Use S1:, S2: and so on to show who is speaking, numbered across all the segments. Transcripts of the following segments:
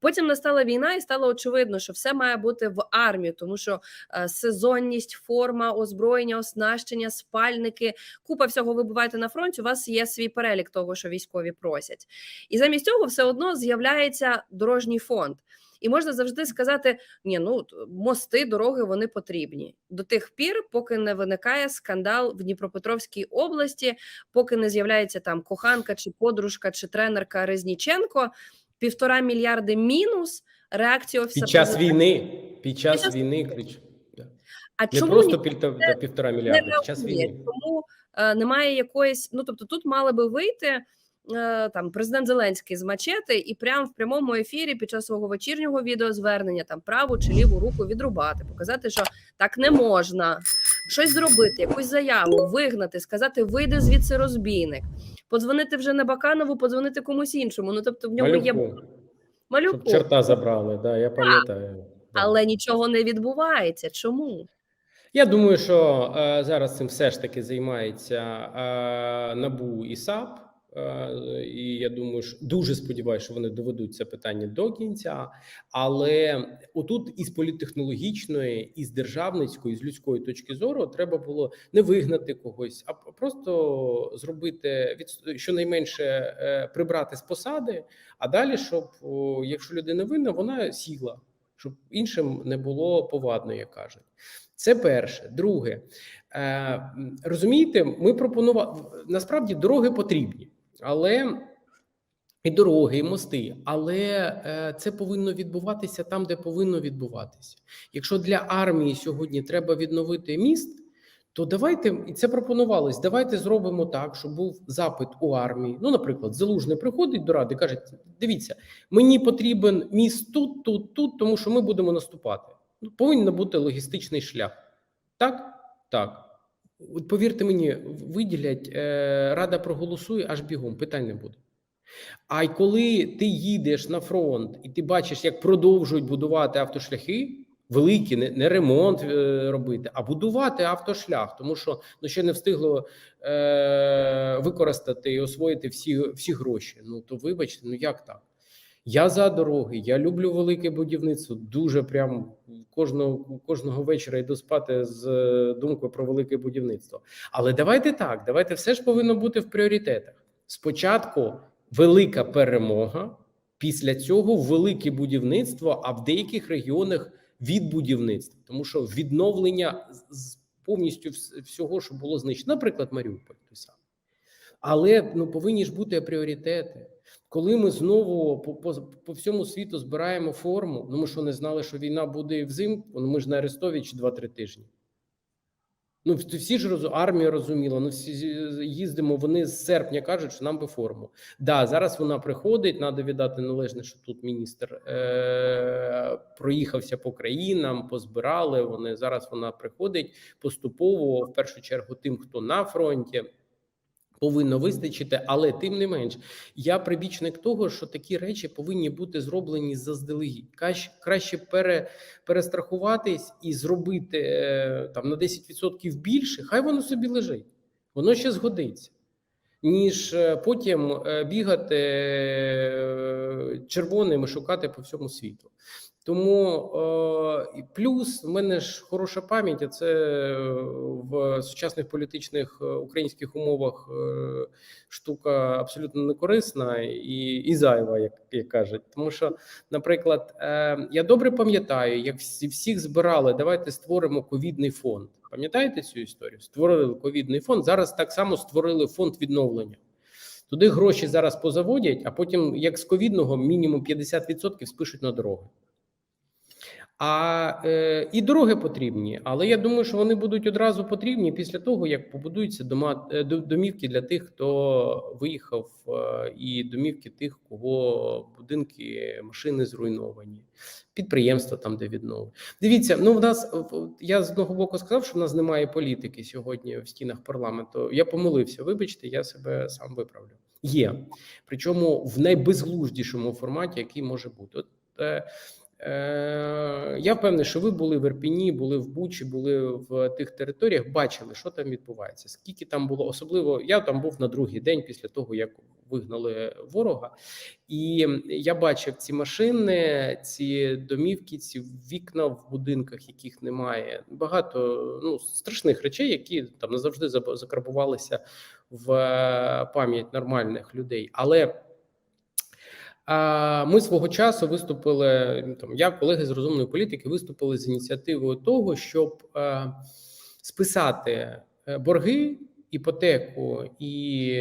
S1: Потім настала війна, і стало очевидно, що все має бути в армії, тому що е, сезонність, форма, озброєння, оснащення, спальники, купа всього ви буваєте на фронті. У вас є свій перелік того, що військові просять, і замість цього все одно з'являється дорожній фонд. І можна завжди сказати: ні, ну мости, дороги вони потрібні до тих пір, поки не виникає скандал в Дніпропетровській області, поки не з'являється там коханка, чи подружка, чи тренерка Резніченко, півтора мільярди мінус. Реакція офісу
S2: Під час
S1: президента.
S2: війни, під час
S1: час
S2: війни крич. Да.
S1: А
S2: Не
S1: чому
S2: просто півтора, півтора
S1: не
S2: мільярда, під час війни.
S1: Тому е, немає якоїсь. Ну тобто, тут мали би вийти. е, Там президент Зеленський з мачети і прямо в прямому ефірі під час свого вечірнього відеозвернення там праву чи ліву руку відрубати, показати, що так не можна, щось зробити, якусь заяву, вигнати, сказати, вийди звідси розбійник, подзвонити вже не Баканову, подзвонити комусь іншому. Ну тобто в нього є
S2: Малюку,
S1: малюку,
S2: щоб черта забрали, да, я пам'ятаю.
S1: Але нічого не відбувається. Чому?
S2: Я думаю, що е, зараз цим все ж таки займається е, НАБУ і САП. Е, і я думаю, що дуже сподіваюся, що вони доведуть це питання до кінця. Але отут із політтехнологічної, із державницької, з людської точки зору треба було не вигнати когось, а просто зробити від щонайменше е, прибрати з посади. А далі, щоб якщо людина винна, вона сіла, щоб іншим не було повадно, як кажуть. Це перше. Друге, е, розумієте, ми пропонували насправді дороги потрібні, але і дороги, і мости, але е, це повинно відбуватися там, де повинно відбуватися. Якщо для армії сьогодні треба відновити міст, то давайте і це пропонувалось. Давайте зробимо так, щоб був запит у армії. Ну, наприклад, залужний приходить до ради, каже: дивіться, мені потрібен міст тут, тут, тут, тому що ми будемо наступати. Ну, повинен бути логістичний шлях. Так? Так. От повірте мені, виділять, е, рада проголосує аж бігом, питань не буде. А й коли ти їдеш на фронт і ти бачиш, як продовжують будувати автошляхи, великі, не, не ремонт е, робити, а будувати автошлях, тому що ну ще не встигло е, використати і освоїти всі, всі гроші. Ну то вибачте, ну як так? Я за дороги, я люблю велике будівництво. Дуже прям кожного кожного вечора йду спати з е, думкою про велике будівництво. Але давайте так, давайте все ж повинно бути в пріоритетах. Спочатку велика перемога, після цього велике будівництво, а в деяких регіонах від будівництва, тому що відновлення з- повністю всього, що було знищено, наприклад, Маріуполь той самий. Але ну повинні ж бути пріоритети. Коли ми знову по, по, по всьому світу збираємо форму, ну ми що не знали, що війна буде взимку, ну ми ж на Арестовичі 2-3 тижні. Ну, всі ж розу, армія розуміла, ну всі їздимо. Вони з серпня кажуть, що нам би форму. Да, зараз вона приходить. Треба віддати належне, що тут міністр е- проїхався по країнам, позбирали. Вони зараз вона приходить поступово, в першу чергу, тим, хто на фронті. Повинно вистачити, але тим не менш, я прибічник того, що такі речі повинні бути зроблені заздалегідь. Краще, краще пере, перестрахуватись і зробити е, там на 10% більше. Хай воно собі лежить, воно ще згодиться. Ніж е, потім е, бігати червоним і шукати по всьому світу. Тому е, плюс в мене ж хороша пам'ять, а це е, в сучасних політичних е, українських умовах е, штука абсолютно не корисна і, і зайва, як, як кажуть. Тому що, наприклад, е, я добре пам'ятаю, як всі, всіх збирали, давайте створимо ковідний фонд. Пам'ятаєте цю історію? Створили ковідний фонд. Зараз так само створили фонд відновлення. Туди гроші зараз позаводять, а потім, як з ковідного, мінімум 50% спишуть на дороги. А е, і дороги потрібні, але я думаю, що вони будуть одразу потрібні після того, як побудуються дома е, домівки для тих, хто виїхав, е, і домівки тих, кого будинки, машини зруйновані, підприємства там, де віднови. Дивіться, ну в нас я з одного боку сказав, що в нас немає політики сьогодні в стінах парламенту. Я помилився. Вибачте, я себе сам виправлю. Є причому в найбезглуздішому форматі, який може бути. От, е, Я впевнений, що ви були в Ірпіні, були в Бучі, були в тих територіях, бачили, що там відбувається. Скільки там було особливо, я там був на другий день після того, як вигнали ворога, і я бачив ці машини, ці домівки, ці вікна в будинках, яких немає. Багато ну страшних речей, які там назавжди закарбувалися в е, пам'ять нормальних людей. Але ми свого часу виступили ну, там. Я колеги з розумної політики виступили з ініціативою того, щоб е, списати е, борги, іпотеку і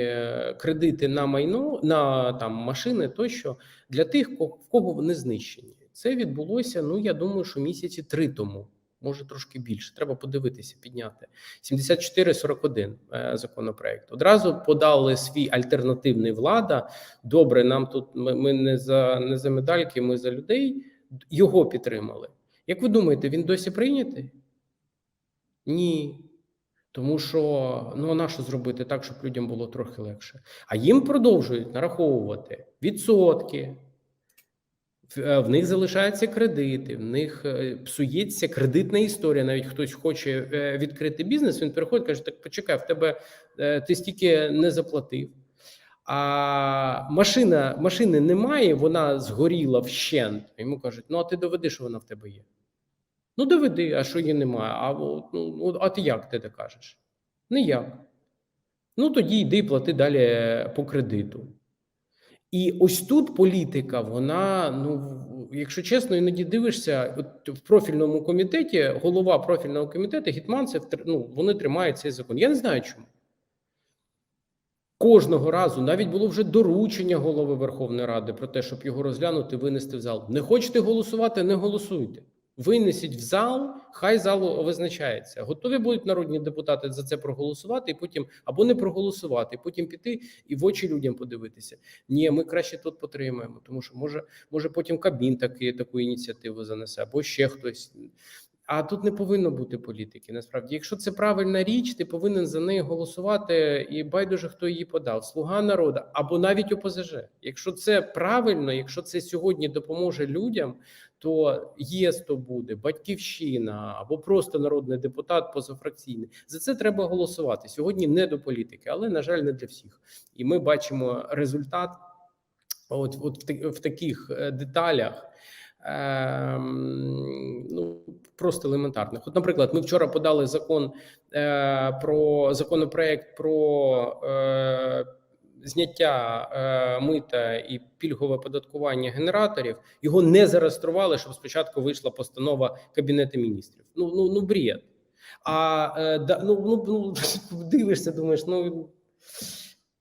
S2: кредити на майно на там машини тощо для тих, в кого вони знищені. Це відбулося. Ну я думаю, що місяці три тому. Може трошки більше, треба подивитися, підняти 7441 е, законопроект. Одразу подали свій альтернативний влада. Добре, нам тут ми, ми не за не за медальки, ми за людей. Його підтримали. Як ви думаєте, він досі прийнятий? Ні. Тому що ну на що зробити так, щоб людям було трохи легше? А їм продовжують нараховувати відсотки. В е, них залишаються кредити, в них е, псується кредитна історія. Навіть хтось хоче е, відкрити бізнес, він приходить, каже: так почекай, в тебе ти стільки не заплатив. А машина машини немає, вона згоріла вщент. Йому кажуть: ну а ти доведи, що вона в тебе є. Ну, доведи, а що її немає. А, ну, а ти як ти кажеш? Ніяк. Ну тоді йди плати далі по кредиту. І ось тут політика, вона, ну, якщо чесно, іноді дивишся, от в профільному комітеті, голова профільного комітету, Гітманцев ну, вони тримають цей закон. Я не знаю чому. Кожного разу навіть було вже доручення голови Верховної Ради про те, щоб його розглянути, винести в зал. Не хочете голосувати, не голосуйте. Винесіть в зал, хай зал визначається. Готові будуть народні депутати за це проголосувати, і потім або не проголосувати, і потім піти і в очі людям подивитися. Ні, ми краще тут потримаємо, тому що може, може потім Кабмін таки таку ініціативу занесе, або ще хтось. А тут не повинно бути політики. Насправді, якщо це правильна річ, ти повинен за неї голосувати, і байдуже хто її подав, слуга народу або навіть ОПЗЖ. Якщо це правильно, якщо це сьогодні допоможе людям, то ЄС то буде батьківщина або просто народний депутат позафракційний. За це треба голосувати сьогодні. Не до політики, але на жаль, не для всіх. І ми бачимо результат. От, от в, та- в таких е, деталях. Ем, ну просто елементарних. От, наприклад, ми вчора подали закон е, про законопроект про е, зняття е, мита і пільгове оподаткування генераторів. Його не зареєстрували, щоб спочатку вийшла постанова Кабінету міністрів. Ну ну ну бред. А е, да, ну, ну, ну дивишся, думаєш, ну.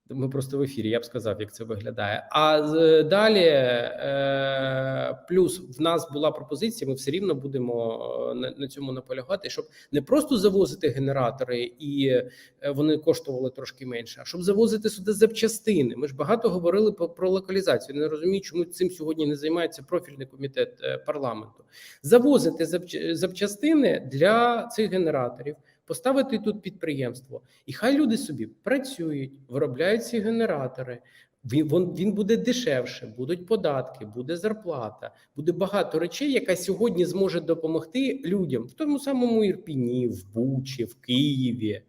S2: Ми просто в ефірі, я б сказав, як це виглядає. А далі, е, плюс в нас була пропозиція, ми все рівно будемо е, на, цьому наполягати, щоб не просто завозити генератори, і е, вони коштували трошки менше, а щоб завозити сюди запчастини. Ми ж багато говорили про, локалізацію. Не розумію, чому цим сьогодні не займається профільний комітет парламенту. Завозити запч- запчастини для цих генераторів поставити тут підприємство, і хай люди собі працюють, виробляють ці генератори. Він, буде дешевше, будуть податки, буде зарплата, буде багато речей, яка сьогодні зможе допомогти людям в тому самому Ірпіні, в Бучі, в Києві,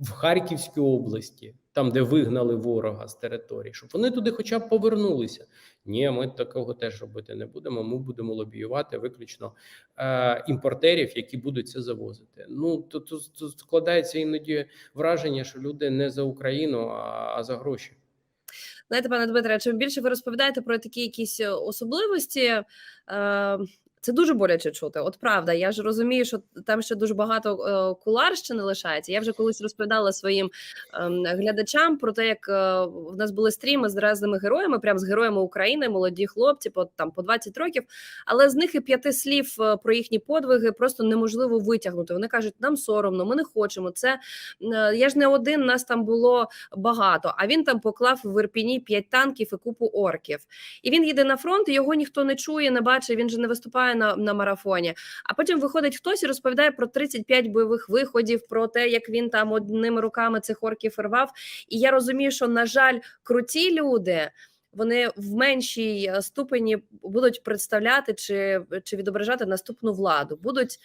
S2: в Харківській області, там де вигнали ворога з території, щоб вони туди хоча б повернулися. Ні, ми такого теж робити не будемо. Ми будемо лобіювати виключно е, імпортерів, які будуть це завозити. Ну то, то складається іноді враження, що люди не за Україну, а, а за гроші.
S1: Знаєте, пане Дмитре, чим більше ви розповідаєте про такі якісь е, особливості, е, це дуже боляче чути. От правда, я ж розумію, що там ще дуже багато е, куларщини лишається. Я вже колись розповідала своїм ем, глядачам про те, як е, в нас були стріми з разними героями, прям з героями України, молоді хлопці, по там по 20 років. Але з них і п'яти слів е, про їхні подвиги просто неможливо витягнути. Вони кажуть, нам соромно, ми не хочемо. Це я ж не один, нас там було багато. А він там поклав в Ірпіні п'ять танків і купу орків. І він їде на фронт, його ніхто не чує, не бачить. Він же не виступає на, на марафоні. А потім виходить хтось і розповідає про 35 бойових виходів, про те, як він там одними руками цих орків рвав. І я розумію, що на жаль, круті люди. вони в меншій е, ступені будуть представляти чи, чи відображати наступну владу. Будуть,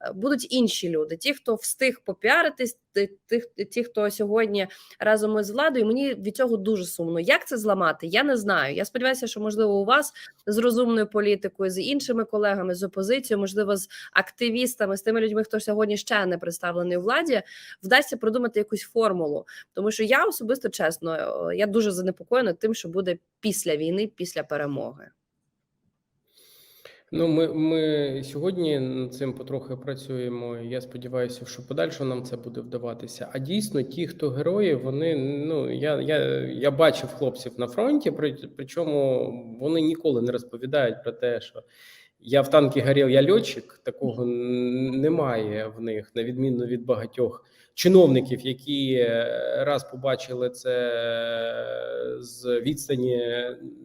S1: е, будуть інші люди, ті, хто встиг попіаритись, ти- тих, ті, хто сьогодні разом із владою. Мені від цього дуже сумно. Як це зламати? Я не знаю. Я сподіваюся, що можливо у вас з розумною політикою, з іншими колегами, з опозицією, можливо, з активістами, з тими людьми, хто сьогодні ще не представлений у владі, вдасться придумати якусь формулу. Тому що я особисто чесно, е, я дуже занепокоєна тим, що буде після війни, після перемоги.
S2: Ну, ми, ми сьогодні над цим потрохи працюємо. Я сподіваюся, що подальше нам це буде вдаватися. А дійсно, ті, хто герої, вони ну я, я, я бачив хлопців на фронті, при, причому вони ніколи не розповідають про те, що я в танки горів, я льотчик. Такого немає в них, на відміну від багатьох чиновників, які е, раз побачили це з відстані,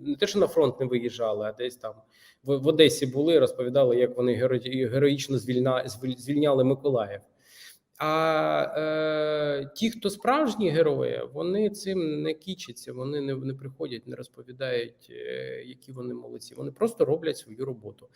S2: не те, що на фронт не виїжджали, а десь там в, Одесі були, розповідали, як вони геро- героїчно звільняли Миколаїв. А е, ті, хто справжні герої, вони цим не кічаться, вони не, не приходять, не розповідають, е, які вони молодці. Вони просто роблять свою роботу.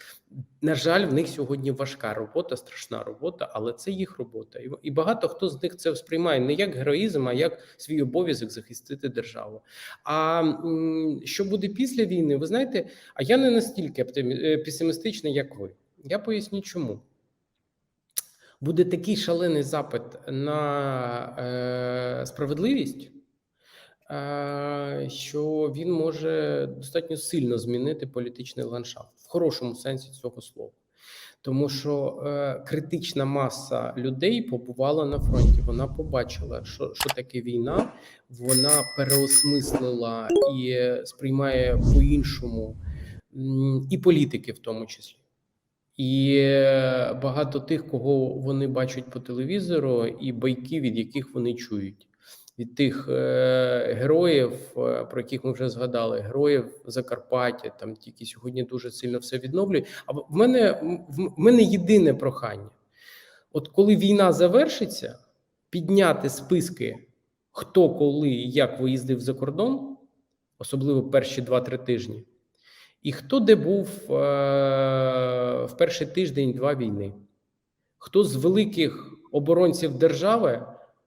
S2: На жаль, в них сьогодні важка робота, страшна робота, але це їх робота. І, і багато хто з них це сприймає не як героїзм, а як свій обов'язок захистити державу. А м, що буде після війни? Ви знаєте, а я не настільки е, песимістичний, як ви. Я поясню, чому. Буде такий шалений запит на е, справедливість, е, що він може достатньо сильно змінити політичний ландшафт в хорошому сенсі цього слова. Тому що е, критична маса людей побувала на фронті. Вона побачила, що, що таке війна, вона переосмислила і сприймає по-іншому і політики, в тому числі. І багато тих, кого вони бачать по телевізору, і байки, від яких вони чують. Від тих е, героїв, е, про яких ми вже згадали, героїв Закарпаття, там тільки сьогодні дуже сильно все відновлюють. А в мене в мене єдине прохання: от коли війна завершиться, підняти списки, хто коли і як виїздив за кордон, особливо перші 2-3 тижні. І хто де був е, в перший тиждень-два війни? Хто з великих оборонців держави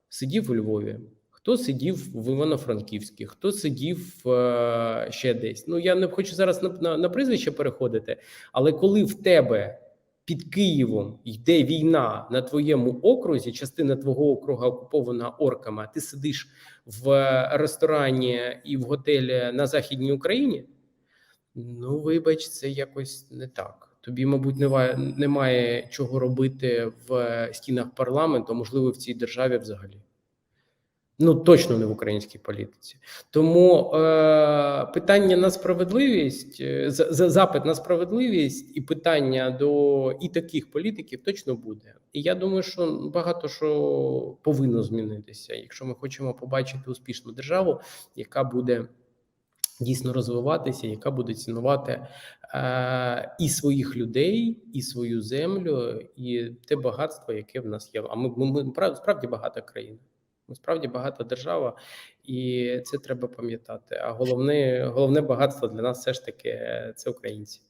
S2: сидів у Львові? Хто сидів в Івано-Франківській, хто сидів е, ще десь? Ну я не хочу зараз на, на, на прізвище переходити, але коли в тебе під Києвом йде війна на твоєму окрузі, частина твого округа окупована орками, а ти сидиш в ресторані і в готелі на Західній Україні. Ну, вибач, це якось не так. Тобі, мабуть, немає, немає чого робити в стінах парламенту, а можливо, в цій державі взагалі. Ну, точно не в українській політиці. Тому е, питання на справедливість, е, за- за- запит на справедливість і питання до і таких політиків точно буде. І я думаю, що багато що повинно змінитися, якщо ми хочемо побачити успішну державу, яка буде дійсно розвиватися, яка буде цінувати е, і своїх людей, і свою землю, і те багатство, яке в нас є. А ми, ми, ми прав- справді багата країна. Ми справді багата держава, і це треба пам'ятати. А головне, головне багатство для нас все ж таки е, це українці.